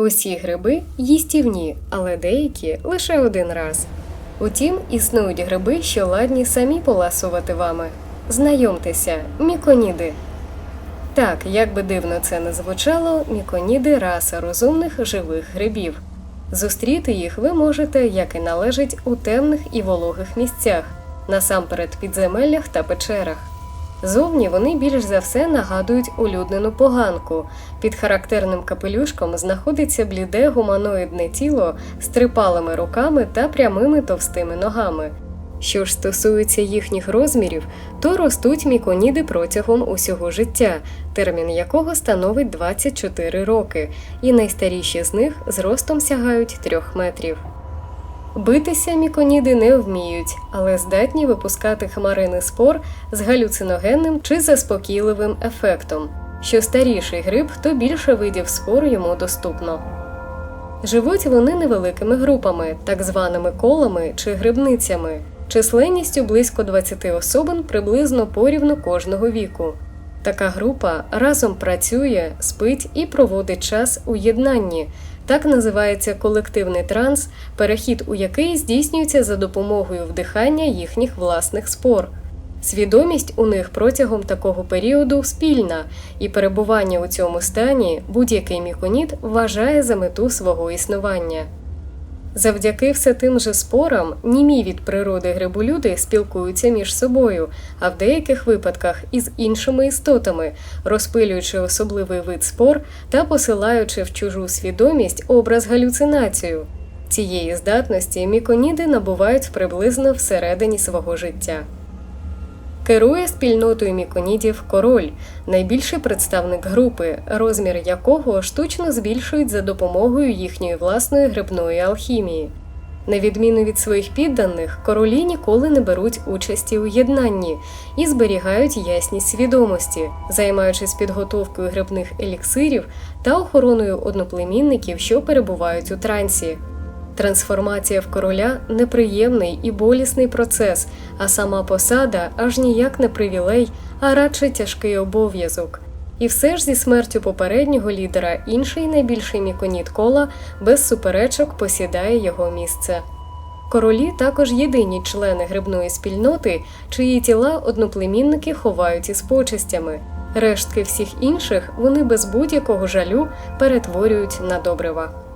Усі гриби їстівні, але деякі лише один раз. Утім, існують гриби, що ладні самі поласувати вами. Знайомтеся, міконіди. Так, як би дивно це не звучало, міконіди раса розумних живих грибів. Зустріти їх ви можете, як і належить, у темних і вологих місцях, насамперед підземеллях та печерах. Зовні вони більш за все нагадують улюднену поганку. Під характерним капелюшком знаходиться бліде гуманоїдне тіло з трипалими руками та прямими товстими ногами. Що ж стосується їхніх розмірів, то ростуть міконіди протягом усього життя, термін якого становить 24 роки, і найстаріші з них зростом сягають 3 метрів. Битися міконіди не вміють, але здатні випускати хмарини спор з галюциногенним чи заспокійливим ефектом. Що старіший гриб, то більше видів спор йому доступно. Живуть вони невеликими групами, так званими колами чи грибницями, численністю близько 20 особин приблизно порівну кожного віку. Така група разом працює, спить і проводить час у єднанні. Так називається колективний транс, перехід у який здійснюється за допомогою вдихання їхніх власних спор. Свідомість у них протягом такого періоду спільна, і перебування у цьому стані будь-який міконіт вважає за мету свого існування. Завдяки все тим же спорам німі від природи гриболюди спілкуються між собою, а в деяких випадках із іншими істотами, розпилюючи особливий вид спор та посилаючи в чужу свідомість образ галюцинацію. Цієї здатності міконіди набувають приблизно всередині свого життя. Керує спільнотою міконідів король, найбільший представник групи, розмір якого штучно збільшують за допомогою їхньої власної грибної алхімії. На відміну від своїх підданих, королі ніколи не беруть участі у єднанні і зберігають ясність свідомості, займаючись підготовкою грибних еліксирів та охороною одноплемінників, що перебувають у трансі. Трансформація в короля неприємний і болісний процес, а сама посада аж ніяк не привілей, а радше тяжкий обов'язок. І все ж зі смертю попереднього лідера інший найбільший міконіт кола без суперечок посідає його місце. Королі також єдині члени грибної спільноти, чиї тіла одноплемінники ховають із почестями. Рештки всіх інших вони без будь-якого жалю перетворюють на добрива.